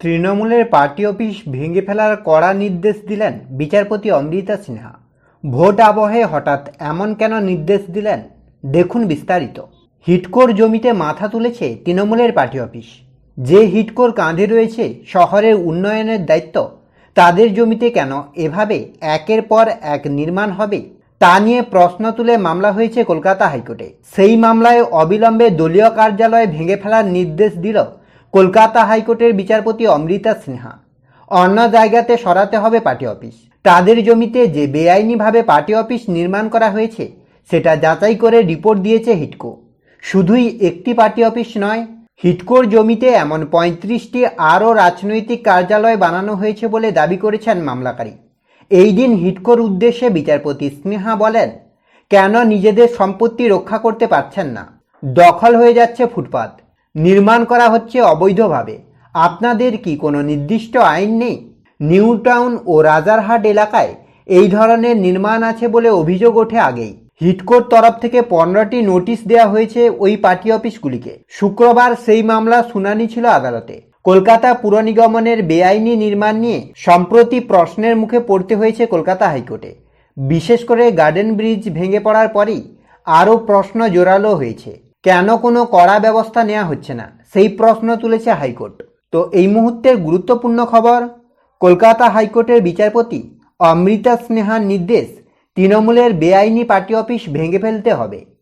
তৃণমূলের party office ভেঙে ফেলার কড়া নির্দেশ দিলেন বিচারপতি অমৃতা সিনহা। ভোট আবহে হঠাৎ এমন কেন নির্দেশ দিলেন? দেখুন বিস্তারিত। হিটকোর জমিতে মাথা তুলেছে তৃণমূলের পার্টি অফিস। যে হিটকোর কাঁধে রয়েছে শহরের উন্নয়নের দায়িত্ব, তাদের জমিতে কেন এভাবে একের পর এক নির্মাণ হবে, তা নিয়ে প্রশ্ন তুলে মামলা হয়েছে কলকাতা হাইকোর্টে। সেই মামলায় অবিলম্বে দলীয় কার্যালয় ভেঙে ফেলার নির্দেশ দিল কলকাতা হাইকোর্টের বিচারপতি অমৃতা সিনহা। অন্য জায়গাতে সরাতে হবে পার্টি অফিস। তাদের জমিতে যে বেআইনিভাবে পার্টি অফিস নির্মাণ করা হয়েছে, সেটা যাচাই করে রিপোর্ট দিয়েছে হিটকো। শুধুই একটি পার্টি অফিস নয়, হিটকোর জমিতে এমন পঁয়ত্রিশটি আরও রাজনৈতিক কার্যালয় বানানো হয়েছে বলে দাবি করেছেন মামলাকারী। এই দিন হিটকোর উদ্দেশ্যে বিচারপতি স্নেহা বলেন, কেন নিজেদের সম্পত্তি রক্ষা করতে পারছেন না? দখল হয়ে যাচ্ছে ফুটপাত। নির্মাণ করা হচ্ছে অবৈধভাবে। আপনাদের কি কোনো নির্দিষ্ট আইন নেই? নিউ টাউন ও রাজারহাট এলাকায় এই ধরনের নির্মাণ আছে বলে অভিযোগ ওঠে আগেই। হিটকোর তরফ থেকে পনেরোটি নোটিশ দেওয়া হয়েছে ওই পার্টি অফিসগুলিকে। শুক্রবার সেই মামলা শুনানি ছিল আদালতে। কলকাতা পুর নিগমনের বেআইনি নির্মাণ নিয়ে সম্প্রতি প্রশ্নের মুখে পড়তে হয়েছে কলকাতা হাইকোর্টে। বিশেষ করে গার্ডেন ব্রিজ ভেঙে পড়ার পরেই আরও প্রশ্ন জোরালো হয়েছে। কেন কোনো কড়া ব্যবস্থা নেওয়া হচ্ছে না? সেই প্রশ্ন তুলেছে হাইকোর্ট। তো এই মুহূর্তের গুরুত্বপূর্ণ খবর, কলকাতা হাইকোর্টের বিচারপতি অমৃতা স্নেহার নির্দেশ তৃণমূলের বেআইনি পার্টি অফিস ভেঙে ফেলতে হবে।